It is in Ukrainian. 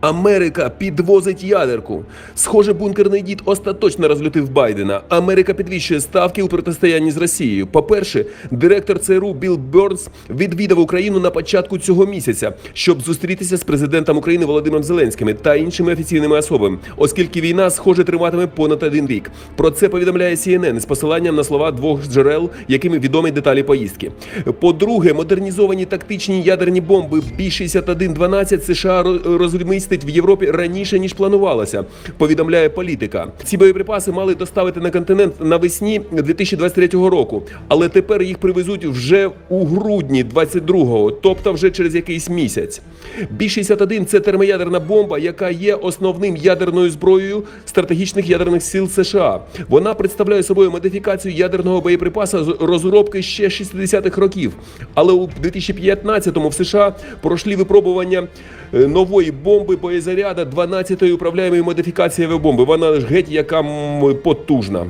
Америка підвозить ядерку. Схоже, бункерний дід остаточно розлютив Байдена. Америка підвищує ставки у протистоянні з Росією. По-перше, директор ЦРУ Білл Бернс відвідав Україну на початку цього місяця, щоб зустрітися з президентом України Володимиром Зеленським та іншими офіційними особами, оскільки війна, схоже, триматиме понад один рік. Про це повідомляє CNN з посиланням на слова двох джерел, якими відомі деталі поїздки. По-друге, модернізовані тактичні ядерні бомби B-6112 США ро- розмістить в Європі раніше ніж планувалося. Повідомляє політика. Ці боєприпаси мали доставити на континент навесні 2023 року, але тепер їх привезуть вже у грудні 22-го, тобто вже через якийсь місяць. Бі-61 – це термоядерна бомба, яка є основним ядерною зброєю стратегічних ядерних сил США. Вона представляє собою модифікацію ядерного боєприпаса з розробки ще 60-х років. Але у 2015-му в США пройшли випробування е, нової бомби боєзаряда 12-ї управляємої модифікації бомби. Вона ж геть яка потужна.